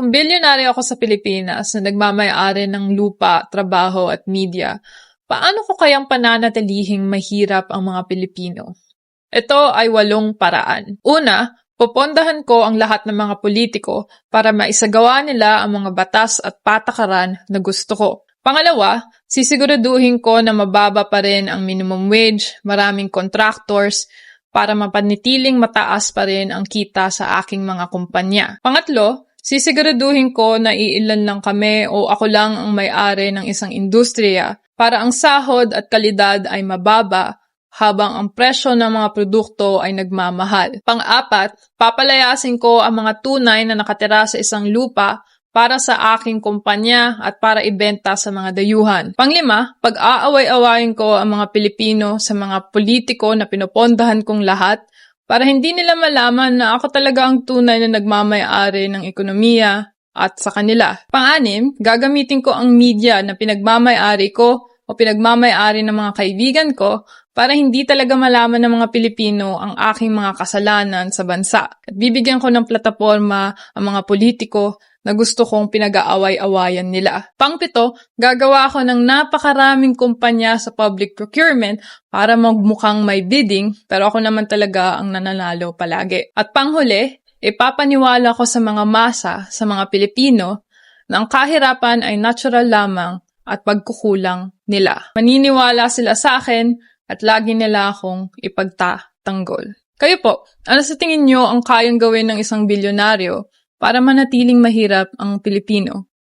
Kung bilyonaryo ako sa Pilipinas na nagmamayari ng lupa, trabaho at media, paano ko kayang pananatilihing mahirap ang mga Pilipino? Ito ay walong paraan. Una, popondahan ko ang lahat ng mga politiko para maisagawa nila ang mga batas at patakaran na gusto ko. Pangalawa, sisiguraduhin ko na mababa pa rin ang minimum wage, maraming contractors, para mapanitiling mataas pa rin ang kita sa aking mga kumpanya. Pangatlo, sisiguraduhin ko na iilan lang kami o ako lang ang may-ari ng isang industriya para ang sahod at kalidad ay mababa habang ang presyo ng mga produkto ay nagmamahal. Pang-apat, papalayasin ko ang mga tunay na nakatira sa isang lupa para sa aking kumpanya at para ibenta sa mga dayuhan. Panglima, pag-aaway-awayin ko ang mga Pilipino sa mga politiko na pinopondahan kong lahat para hindi nila malaman na ako talaga ang tunay na nagmamayari ng ekonomiya at sa kanila. Pang-anim, gagamitin ko ang media na pinagmamayari ko o pinagmamayari ng mga kaibigan ko para hindi talaga malaman ng mga Pilipino ang aking mga kasalanan sa bansa. At bibigyan ko ng plataforma ang mga politiko na gusto kong pinag-aaway-awayan nila. Pangpito, gagawa ako ng napakaraming kumpanya sa public procurement para magmukhang may bidding pero ako naman talaga ang nananalo palagi. At panghuli, ipapaniwala ko sa mga masa, sa mga Pilipino, na ang kahirapan ay natural lamang at pagkukulang nila. Maniniwala sila sa akin at lagi nila akong ipagtatanggol. Kayo po, ano sa tingin nyo ang kayang gawin ng isang bilyonaryo para manatiling mahirap ang Pilipino?